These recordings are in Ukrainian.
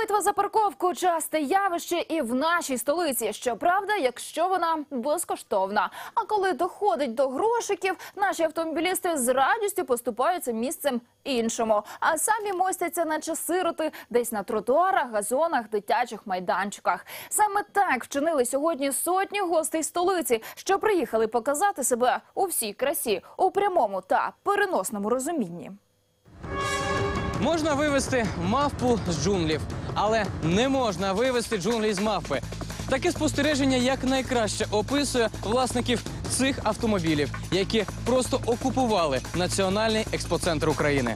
Битва за парковку часте явище і в нашій столиці. Щоправда, якщо вона безкоштовна. А коли доходить до грошиків, наші автомобілісти з радістю поступаються місцем іншому, а самі мостяться, наче сироти, десь на тротуарах, газонах, дитячих майданчиках. Саме так вчинили сьогодні сотні гостей столиці, що приїхали показати себе у всій красі, у прямому та переносному розумінні. Можна вивести мавпу з джунглів, але не можна вивести джунглі з мавпи. Таке спостереження якнайкраще описує власників цих автомобілів, які просто окупували національний експоцентр України.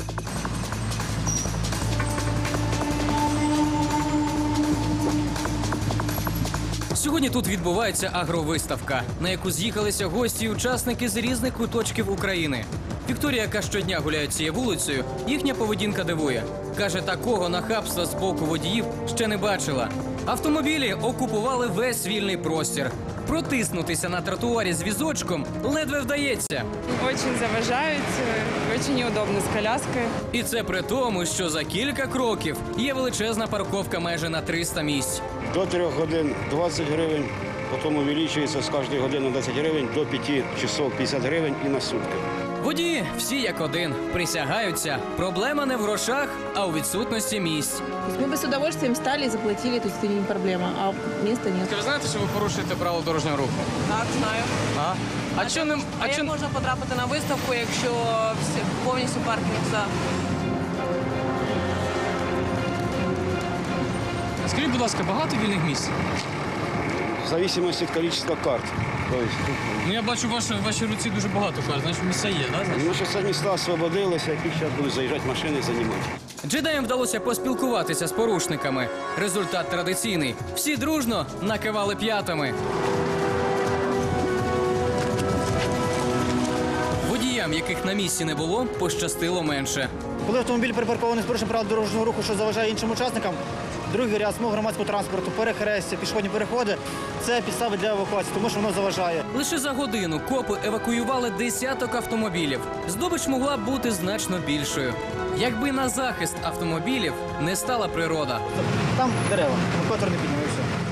Сьогодні тут відбувається агровиставка, на яку з'їхалися гості і учасники з різних куточків України. Вікторія, яка щодня гуляє цією вулицею, їхня поведінка дивує. Каже, такого нахабства з боку водіїв ще не бачила. Автомобілі окупували весь вільний простір. Протиснутися на тротуарі з візочком ледве вдається. Очень заважають, очень неудобно з коляскою. І це при тому, що за кілька кроків є величезна парковка майже на 300 місць. До 3 годин 20 гривень, потім увеличується з кожної години 10 гривень до 5 часов 50 гривень і на сутки. Водії всі як один присягаються. Проблема не в грошах, а у відсутності місць. То есть мы бы с удовольствием стали и заплатили, то есть это не проблема, а места нет. Ви знаєте, що ви порушуєте правила дорожнього руху? Так, знаю. А, а що не А а як що можна потрапити на виставку, якщо всі, повністю паркінг за скажіть, будь ласка, багато вільних місць? В зависимості від кількості карт. Тобто, Ну я бачу, ваші ваші руці дуже багато кажуть, значить місця є, да? ну, що це міста освободилися, які зараз будуть заїжджати машини займати. Джедаям вдалося поспілкуватися з порушниками. Результат традиційний. Всі дружно накивали п'ятами. Водіям, яких на місці не було, пощастило менше. Коли автомобіль припаркований з порушенням правил дорожнього руху, що заважає іншим учасникам, другий ряд смуг громадського транспорту, перехрестя, пішохідні переходи це підстави для евакуації, тому що воно заважає. Лише за годину копи евакуювали десяток автомобілів. Здобич могла б бути значно більшою. Якби на захист автомобілів не стала природа. Там дерева, евакуатор не піднімався.